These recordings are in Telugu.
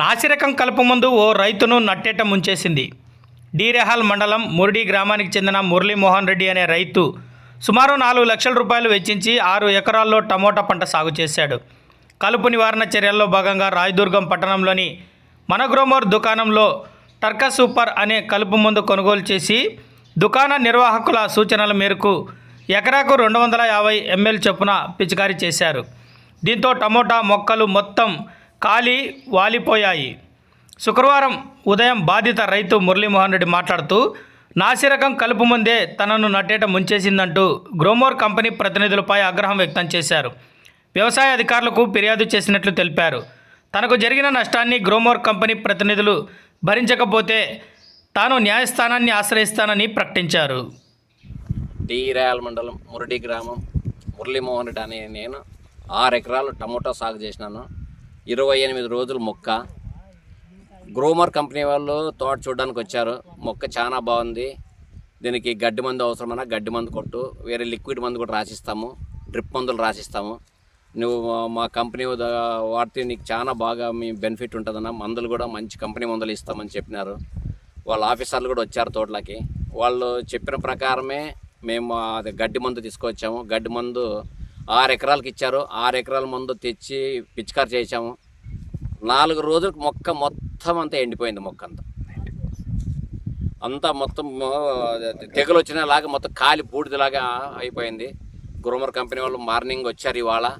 నాసిరకం కలుపు ముందు ఓ రైతును నట్టేట ముంచేసింది. డీరెహాల్ మండలం మురడి గ్రామానికి చెందిన మురళీమోహన్ రెడ్డి అనే రైతు సుమారు నాలుగు లక్షల రూపాయలు వెచ్చించి ఆరు ఎకరాల్లో టమోటా పంట సాగు చేశాడు. కలుపు నివారణ చర్యల్లో భాగంగా రాయదుర్గం పట్టణంలోని మనగ్రోమోర్ దుకాణంలో టర్కా సూపర్ అనే కలుపు మందు కొనుగోలు చేసి దుకాణ నిర్వాహకుల సూచనల మేరకు ఎకరాకు రెండు వందల యాభై ఎంఎల్ చొప్పున పిచికారీ చేశారు. దీంతో టమోటా మొక్కలు మొత్తం కాలి వాలిపోయాయి. శుక్రవారం ఉదయం బాధిత రైతు మురళీమోహన్ రెడ్డి మాట్లాడుతూ నాసిరకం కలుపు ముందే తనను నట్టేట ముంచేసిందంటూ గ్రోమోర్ కంపెనీ ప్రతినిధులపై ఆగ్రహం వ్యక్తం చేశారు. వ్యవసాయ అధికారులకు ఫిర్యాదు చేసినట్లు తెలిపారు. తనకు జరిగిన నష్టాన్ని గ్రోమోర్ కంపెనీ ప్రతినిధులు భరించకపోతే తాను న్యాయస్థానాన్ని ఆశ్రయిస్తానని ప్రకటించారు. డీరాయల్ మండలం మురడి గ్రామం మురళీమోహన్ రెడ్డి అనే నేను ఆరు ఎకరాలు టమోటా సాగు చేసినాను. ఇరవై ఎనిమిది రోజులు మొక్క. గ్రోమర్ కంపెనీ వాళ్ళు తోట చూడడానికి వచ్చారు. మొక్క చాలా బాగుంది. దీనికి గడ్డి మందు అవసరమైనా గడ్డి మందు కొట్టు. వేరే లిక్విడ్ మందు కూడా రాసిస్తాము. డ్రిప్ మందులు రాసిస్తాము. నువ్వు మా- కంపెనీ వాడితే నీకు చాలా బాగా మీ బెనిఫిట్ ఉంటుందన్న. మందులు కూడా మంచి కంపెనీ మందులు ఇస్తామని చెప్పినారు. వాళ్ళ ఆఫీసర్లు కూడా వచ్చారు తోటలకి. వాళ్ళు చెప్పిన ప్రకారమే మేము అది గడ్డి మందు తీసుకొచ్చాము. గడ్డి మందు ఆరు ఎకరాలకు ఇచ్చారు. ఆరు ఎకరాల మందు తెచ్చి పిచికారి చేసాము నాలుగు రోజులకు మొక్క మొత్తం అంతా ఎండిపోయింది మొక్క అంతా. అంతా మొత్తం తెగలు వచ్చినలాగా మొత్తం కాలి బూడిదలాగా అయిపోయింది. గ్రూమర్ కంపెనీ వాళ్ళు మార్నింగ్ వచ్చారు ఇవాళ.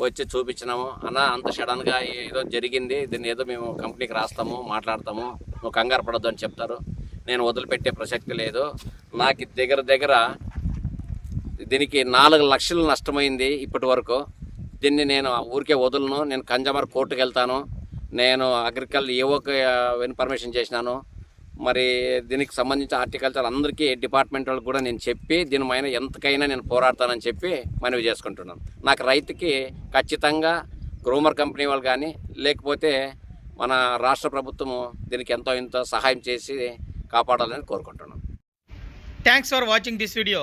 వచ్చి చూపించినాము. అన్న అంత సడన్గా ఏదో జరిగింది. దీన్ని ఏదో మేము కంపెనీకి రాస్తాము మాట్లాడతాము. నువ్వు కంగారు పడొద్దు అని చెప్తారు. నేను వదిలిపెట్టే ప్రసక్తి లేదు. నాకు దగ్గర దగ్గర దీనికి నాలుగు లక్షలు నష్టమైంది ఇప్పటి వరకు దీన్ని నేను ఊరికే వదులను. నేను కంజమర్ కోర్టుకు వెళ్తాను నేను అగ్రికల్చర్ ఏవోకి ఇన్ఫర్మేషన్ చేసినాను. మరి దీనికి సంబంధించి హార్టికల్చర్ అందరికీ డిపార్ట్మెంట్ వాళ్ళకి కూడా నేను చెప్పి దీని పైన ఎంతకైనా నేను పోరాడతానని చెప్పి మనవి చేసుకుంటున్నాను. నాకు రైతుకి ఖచ్చితంగా గ్రూమర్ కంపెనీ వాళ్ళు కానీ లేకపోతే మన రాష్ట్ర ప్రభుత్వము దీనికి ఎంతో ఎంతో సహాయం చేసి కాపాడాలని కోరుకుంటున్నాను. Thanks for watching this video